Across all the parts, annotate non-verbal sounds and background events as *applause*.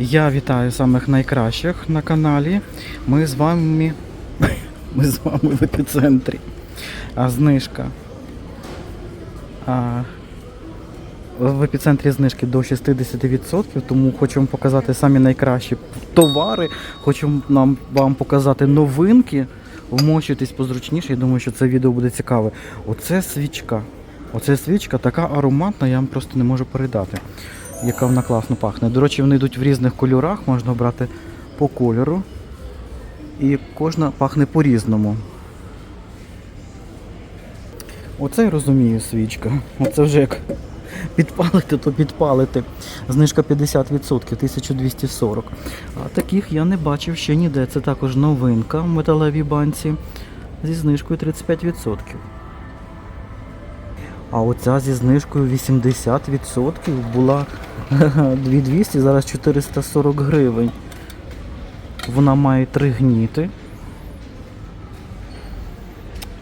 Я вітаю самих найкращих на каналі. Ми з вами. Ми з вами в епіцентрі. А знижка. А, в епіцентрі знижки до 60%, тому хочу вам показати самі найкращі товари. Хочу нам вам показати новинки. Вмочуйтесь позручніше. Я думаю, що це відео буде цікаве. Оце свічка. Оце свічка така ароматна, я вам просто не можу передати, яка вона класно пахне. До речі, вони йдуть в різних кольорах, можна обрати по кольору. І кожна пахне по-різному. Оце я розумію свічка. Оце вже як підпалити, то підпалити. Знижка 50%, 1240. А таких я не бачив ще ніде. Це також новинка в металевій банці зі знижкою 35%. А оця зі знижкою 80% була *laughs* 2200, зараз 440 гривень. Вона має три гніти.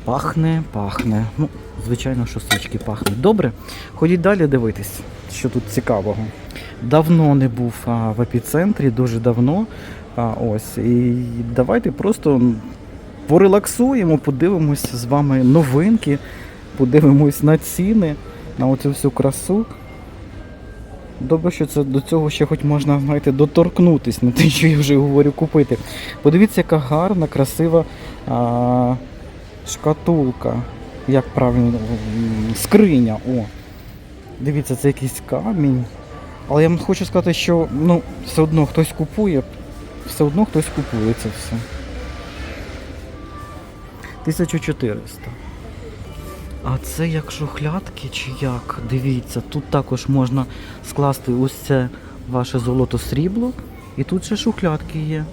Пахне, пахне. Ну, звичайно, що свічки пахне. Добре, ходіть далі дивитись, що тут цікавого. Давно не був а, в епіцентрі, дуже давно. А, ось. І давайте просто порелаксуємо, подивимось з вами новинки, подивимось на ціни, на оцю всю красу. Добре, що це до цього ще хоч можна, знаєте, доторкнутись, не те, що я вже говорю, купити. Подивіться, яка гарна, красива а, шкатулка. Як правильно, скриня. О. Дивіться, це якийсь камінь. Але я вам хочу сказати, що ну, все одно хтось купує, все одно хтось купує це все. 1400. А це як шухлядки чи як? Дивіться, тут також можна скласти ось це ваше золото срібло. І тут ще шухлядки є.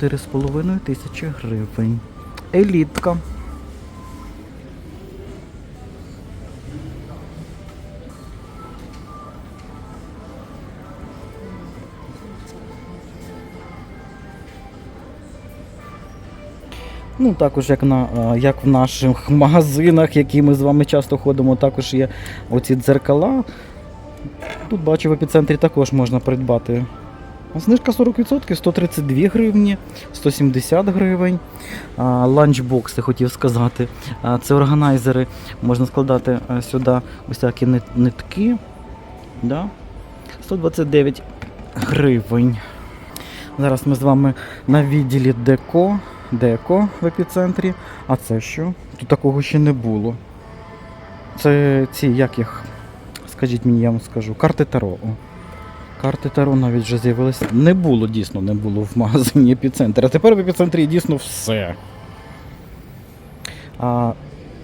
4,5 тисячі гривень. Елітка. Ну, також як, на, е, як в наших *laughs* магазинах, які ми з вами часто ходимо, також є оці дзеркала. Тут бачу в епіцентрі також можна придбати. Знижка 40%, 132 гривні, 170 гривень. Ланчбокси хотів сказати. Це органайзери, можна складати е, сюди нит- нитки. Да? 129 гривень. Зараз ми з вами на відділі Деко. Деко в епіцентрі. А це що? Тут такого ще не було. Це ці, як їх, скажіть мені, я вам скажу, карти Таро. О. Карти Таро навіть вже з'явилися. Не було, дійсно, не було в магазині епіцентр. А тепер в епіцентрі дійсно все. А,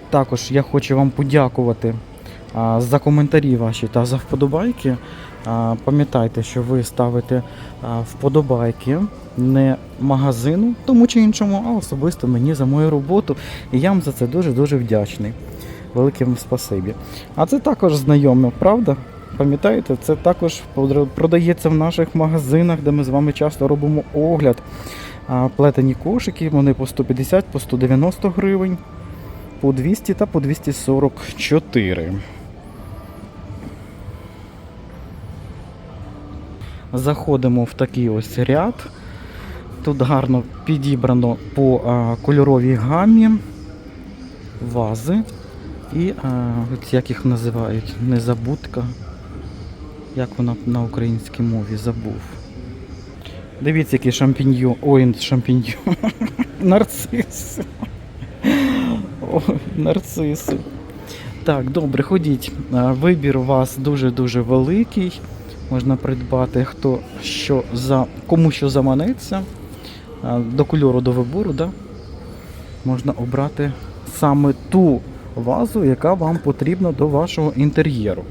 також я хочу вам подякувати а, за коментарі ваші та за вподобайки. Пам'ятайте, що ви ставите вподобайки не магазину, тому чи іншому, а особисто мені за мою роботу. І я вам за це дуже-дуже вдячний. Велике вам спасибі. А це також знайоме, правда? Пам'ятаєте, це також продається в наших магазинах, де ми з вами часто робимо огляд. Плетені кошики, вони по 150, по 190 гривень, по 200 та по 244. Заходимо в такий ось ряд. Тут гарно підібрано по а, кольоровій гамі вази. І а, от як їх називають? Незабудка. Як вона на українській мові забув. Дивіться, який шампіньйон. Ой, шампіньйон. *laughs* Нарциси. Ой, нарциси. Так, добре, ходіть. Вибір у вас дуже-дуже великий. Можна придбати хто що за кому що заманеться. До кольору до вибору, да? можна обрати саме ту вазу, яка вам потрібна до вашого інтер'єру.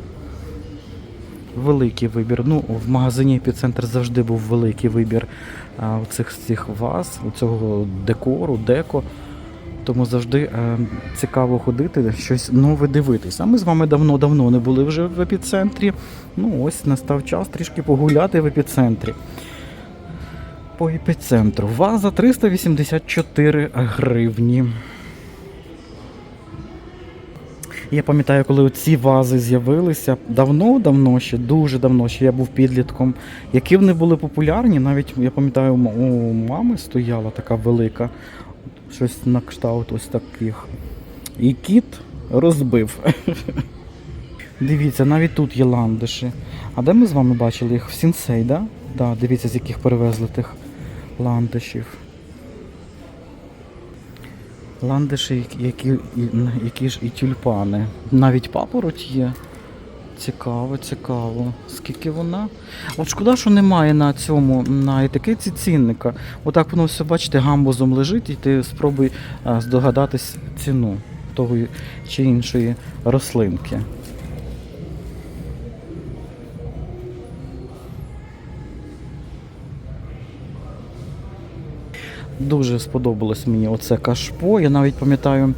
Великий вибір. Ну, в магазині Епіцентр завжди був великий вибір а, цих, цих ваз, цього декору, деко. Тому завжди е, цікаво ходити, щось нове дивитись. А ми з вами давно-давно не були вже в епіцентрі. Ну, ось настав час трішки погуляти в епіцентрі. По епіцентру. Ваза 384 гривні. Я пам'ятаю, коли ці вази з'явилися давно-давно ще, дуже давно, ще я був підлітком. Які вони були популярні, навіть я пам'ятаю, у мами стояла така велика, щось на кшталт ось таких. І кіт розбив. Дивіться, навіть тут є ландиші. А де ми з вами бачили їх? В Сінсей, да? Да, дивіться, з яких перевезли тих ландишів. Ландиші, які, які, ж і тюльпани. Навіть папороть є. Цікаво, цікаво. Скільки вона? От шкода, що немає на цьому, на етикетці цінника. Отак воно все, бачите, гамбузом лежить, і ти спробуй здогадатись ціну того чи іншої рослинки. Дуже сподобалось мені оце кашпо. Я навіть пам'ятаю,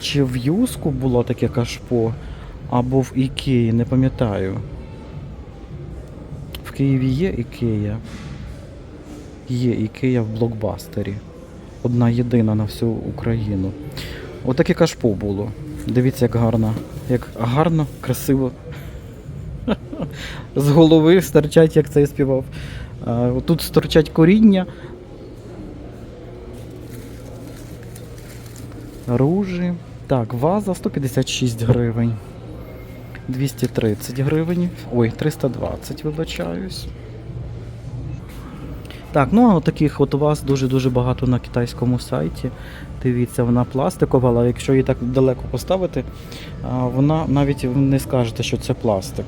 чи в Юску було таке кашпо, або в Ікеї, не пам'ятаю. В Києві є Ікея. Є Ікея в блокбастері. Одна єдина на всю Україну. Отаке кашпо було. Дивіться, як гарно. Як гарно, красиво. З голови стирчать, як це я співав. Тут стирчать коріння. Ружі. Так, ваза 156 гривень. 230 гривень. Ой, 320, вибачаюсь. Так, ну а таких от у вас дуже-дуже багато на китайському сайті. Дивіться, вона пластикова, але якщо її так далеко поставити, вона навіть не скажете, що це пластик.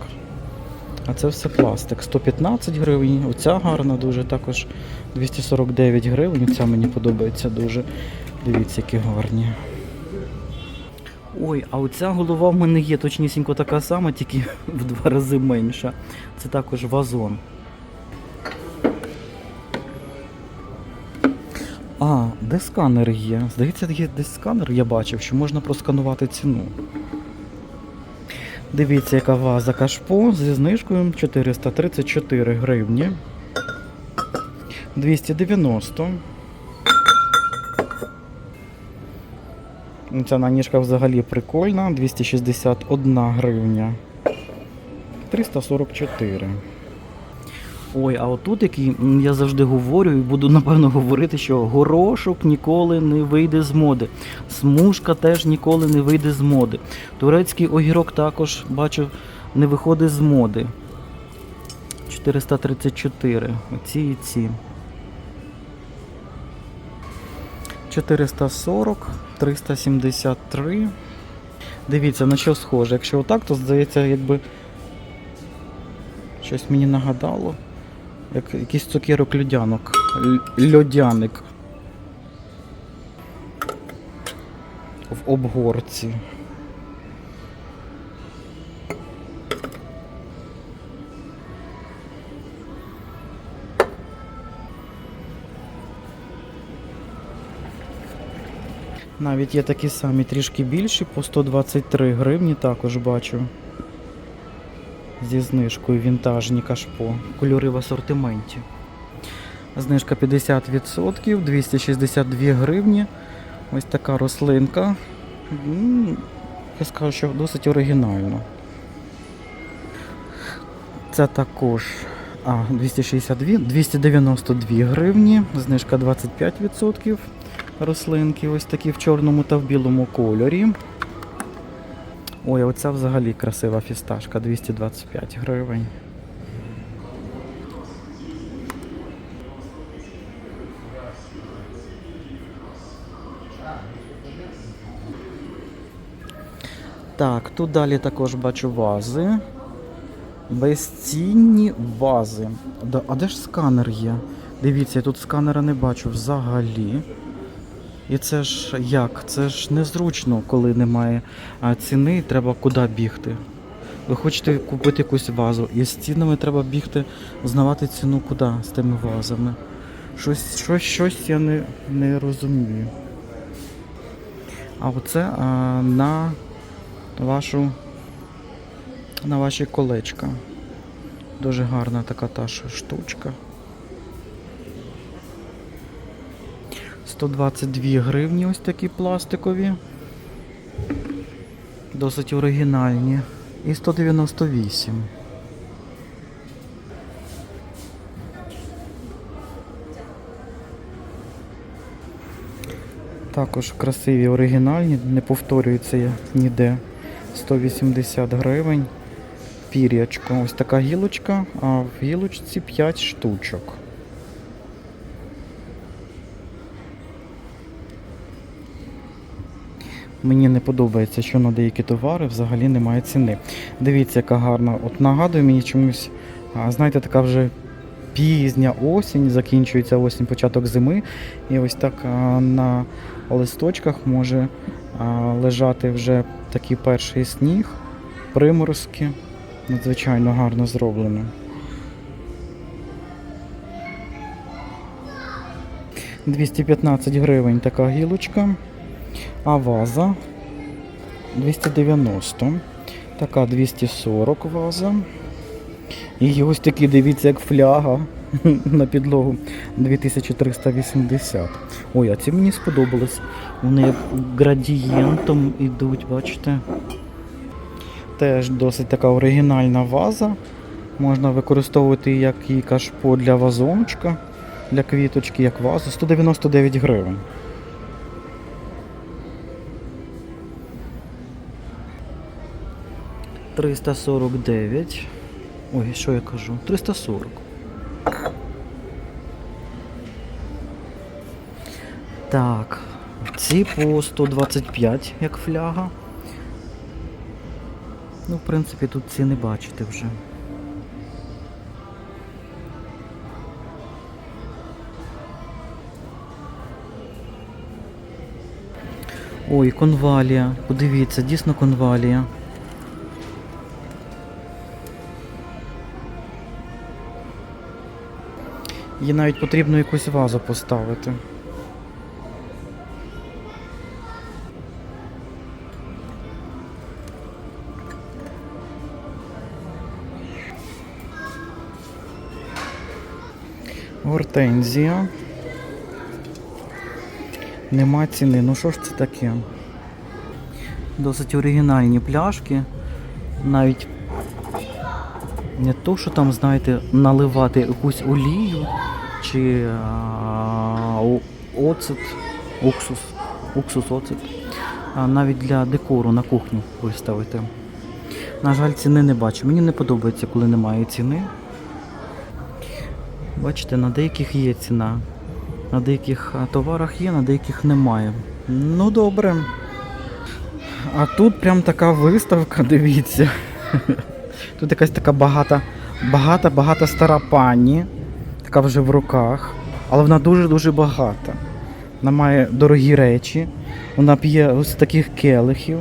А це все пластик. 115 гривень. Оця гарна дуже, також 249 гривень. Оця мені подобається дуже. Дивіться, які гарні. Ой, а оця голова в мене є точнісінько така сама, тільки в два рази менша. Це також вазон. А, де сканер є? Здається, є десь сканер, я бачив, що можна просканувати ціну. Дивіться, яка ваза кашпо зі знижкою 434 гривні. 290. Ця наніжка взагалі прикольна. 261 гривня. 344. Ой, а отут який я завжди говорю і буду напевно говорити, що горошок ніколи не вийде з моди. Смужка теж ніколи не вийде з моди. Турецький огірок також бачив не виходить з моди. 434. Оці і ці. 440, 373. Дивіться, на що схоже. Якщо отак, то здається, якби щось мені нагадало. Як якийсь цукерок льодянок. Льодяник. В обгорці. Навіть є такі самі трішки більші, по 123 гривні також бачу. Зі знижкою вінтажні кашпо. Кольори в асортименті. Знижка 50%, 262 гривні. Ось така рослинка. Я скажу, що досить оригінально. Це також а, 262, 292 гривні, знижка 25% рослинки, ось такі в чорному та в білому кольорі. Ой, а оця взагалі красива фісташка, 225 гривень. Так, тут далі також бачу вази. Безцінні вази. А де ж сканер є? Дивіться, я тут сканера не бачу взагалі. І це ж як? Це ж незручно, коли немає ціни, треба куди бігти. Ви хочете купити якусь вазу, і з цінами треба бігти, знавати ціну куди з тими вазами. Щось, щось, щось я не, не розумію. А оце а, на вашу на ваші колечка. Дуже гарна така та штучка. 122 гривні ось такі пластикові. Досить оригінальні. І 198. Також красиві оригінальні, не повторюється ніде. 180 гривень. Пір'ячко. Ось така гілочка, а в гілочці 5 штучок. Мені не подобається, що на деякі товари взагалі немає ціни. Дивіться, яка гарна. От нагадує мені чомусь, знаєте, така вже пізня осінь, закінчується осінь, початок зими. І ось так на листочках може лежати вже такий перший сніг, приморозки. Надзвичайно гарно зроблено. «215 гривень така гілочка. А ваза 290. Така 240 ваза. І ось такі, дивіться, як фляга *laughs* на підлогу 2380. Ой, а ці мені сподобались. Вони градієнтом ідуть, бачите? Теж досить така оригінальна ваза. Можна використовувати як і кашпо для вазончика, для квіточки, як вазу. 199 гривень. Триста сорок дев'ять. Ой, що я кажу? 340. Так, ці по 125, як фляга. Ну, в принципі, тут ціни бачите вже. Ой, конвалія. Подивіться, дійсно конвалія. Їй навіть потрібно якусь вазу поставити. Гортензія. Нема ціни. Ну що ж це таке? Досить оригінальні пляшки. Навіть не то, що там, знаєте, наливати якусь олію чи а, оцет, уксус, уксус, оцет. А навіть для декору на кухню виставити. На жаль, ціни не бачу. Мені не подобається, коли немає ціни. Бачите, на деяких є ціна. На деяких товарах є, на деяких немає. Ну добре. А тут прям така виставка, *laughs* дивіться. Тут якась така багата, багата, багата стара пані, така вже в руках, але вона дуже-дуже багата. Вона має дорогі речі, вона п'є ось таких келихів.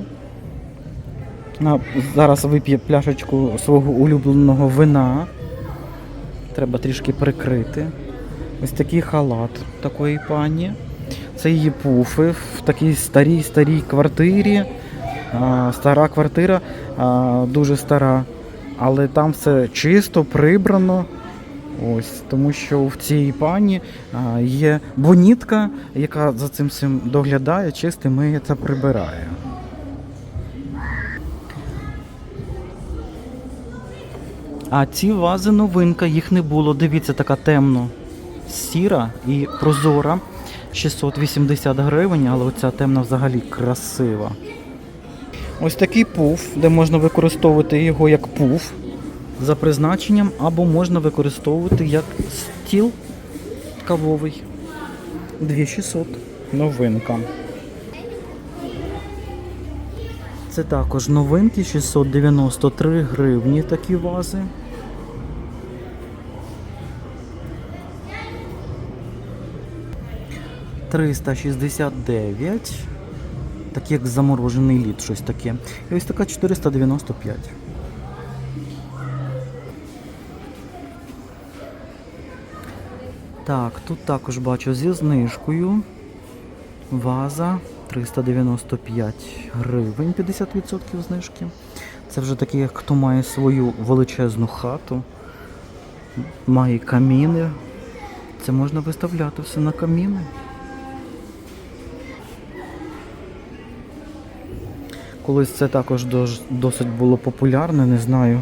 Вона зараз вип'є пляшечку свого улюбленого вина. Треба трішки прикрити. Ось такий халат такої пані. Це її пуфи в такій старій старій квартирі. А, стара квартира, а, дуже стара, але там все чисто, прибрано. Ось, тому що в цій пані є бонітка, яка за цим всім доглядає, чисте миє та прибирає. А ці вази новинка, їх не було. Дивіться, така темно сіра і прозора. 680 гривень, але оця темна взагалі красива. Ось такий пуф, де можна використовувати його як пуф за призначенням, або можна використовувати як стіл кавовий. 2600. Новинка. Це також новинки, 693 гривні такі вази. Триста шістдесят дев'ять. Так як заморожений лід, щось таке. І ось така 495. Так, тут також бачу зі знижкою. Ваза 395 гривень, 50% знижки. Це вже таке, як хто має свою величезну хату, має каміни. Це можна виставляти все на каміни. Колись це також досить було популярне, не знаю,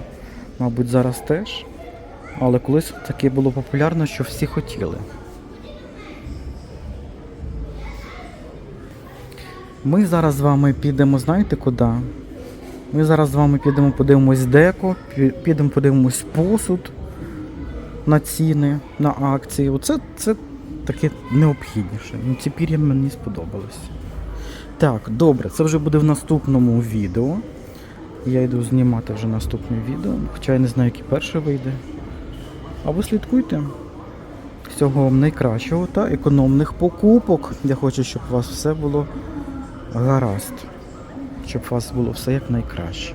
мабуть, зараз теж. Але колись таке було популярно, що всі хотіли. Ми зараз з вами підемо, знаєте куди? Ми зараз з вами підемо подивимось деко, підемо подивимось посуд на ціни, на акції. Оце це таке необхідніше. Ну, ці пір'я мені сподобалось. Так, добре, це вже буде в наступному відео. Я йду знімати вже наступне відео, хоча я не знаю, яке перше вийде. А ви слідкуйте. Всього вам найкращого та економних покупок. Я хочу, щоб у вас все було гаразд. Щоб у вас було все як найкраще.